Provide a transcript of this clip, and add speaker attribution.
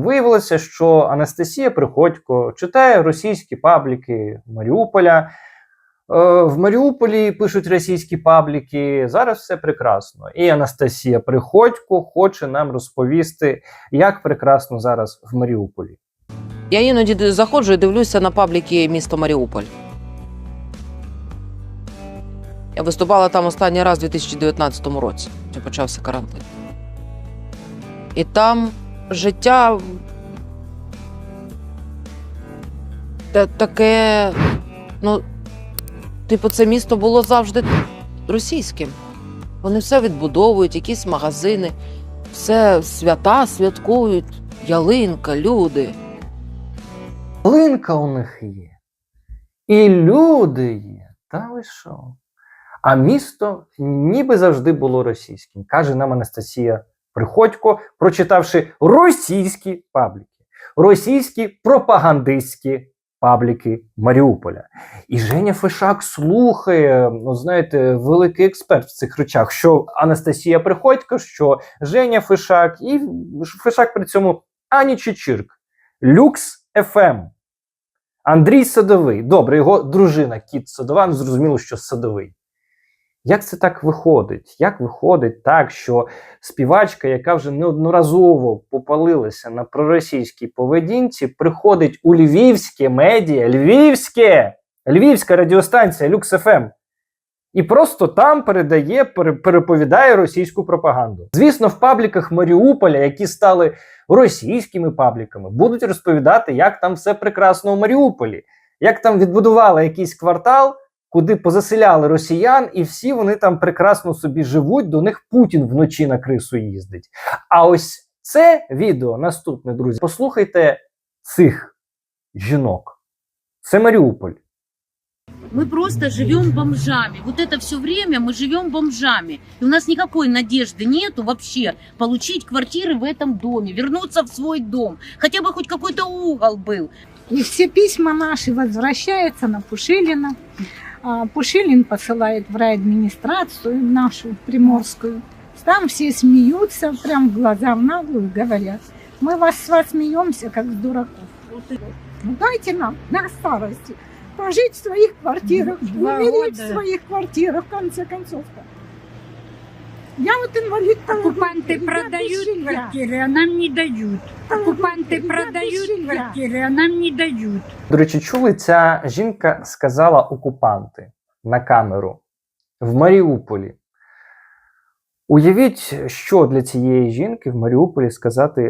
Speaker 1: Виявилося, що Анастасія Приходько читає російські пабліки Маріуполя. Е, В Маріуполі пишуть російські пабліки. Зараз все прекрасно. І Анастасія Приходько хоче нам розповісти, як прекрасно зараз в Маріуполі.
Speaker 2: Я іноді заходжу і дивлюся на пабліки міста Маріуполь. Я виступала там останній раз у 2019 році, коли почався карантин. І там життя таке. Ну, типу, це місто було завжди російським. Вони все відбудовують, якісь магазини, все свята святкують, ялинка, люди.
Speaker 1: Линка у них є. І люди є. Та ви що? А місто ніби завжди було російським, каже нам Анастасія Приходько, прочитавши російські пабліки, російські пропагандистські пабліки Маріуполя. І Женя Фишак слухає, ну знаєте, великий експерт в цих речах, що Анастасія Приходько, що Женя Фишак, і Фишак при цьому Ані Чечирк, Люкс ФМ. Андрій Садовий. Добре, його дружина Кіт Садова, ну зрозуміло, що Садовий. Як це так виходить? Як виходить так, що співачка, яка вже неодноразово попалилася на проросійській поведінці, приходить у львівське медіа, львівське, львівська радіостанція Люкс ФМ, і просто там передає, пере- переповідає російську пропаганду. Звісно, в пабліках Маріуполя, які стали російськими пабліками, будуть розповідати, як там все прекрасно у Маріуполі, як там відбудували якийсь квартал, куди позаселяли росіян, і всі вони там прекрасно собі живуть. До них Путін вночі на крису їздить. А ось це відео наступне, друзі. Послухайте цих жінок. Це Маріуполь.
Speaker 3: Мы просто живем бомжами. Вот это все время мы живем бомжами. И у нас никакой надежды нету вообще получить квартиры в этом доме, вернуться в свой дом. Хотя бы хоть какой-то угол был.
Speaker 4: И все письма наши возвращаются на Пушилина. А Пушилин посылает в райадминистрацию нашу приморскую. Там все смеются, прям в глаза в наглую говорят. Мы вас с вас смеемся, как с дураков. Ну дайте нам на старости пожить в своих квартирах,
Speaker 5: Два
Speaker 4: умереть
Speaker 5: года.
Speaker 4: в своих квартирах, в конце концов. -то. Я вот инвалид второй
Speaker 5: Оккупанты
Speaker 4: группы, я без
Speaker 5: продают
Speaker 4: жилья.
Speaker 5: квартиры, а нам не дают. Оккупанты
Speaker 4: Я без
Speaker 5: продают
Speaker 4: жилья.
Speaker 5: квартиры, а нам не дают.
Speaker 1: До речі, чули, ця жінка сказала окупанти на камеру в Маріуполі. Уявіть, що для цієї жінки в Маріуполі сказати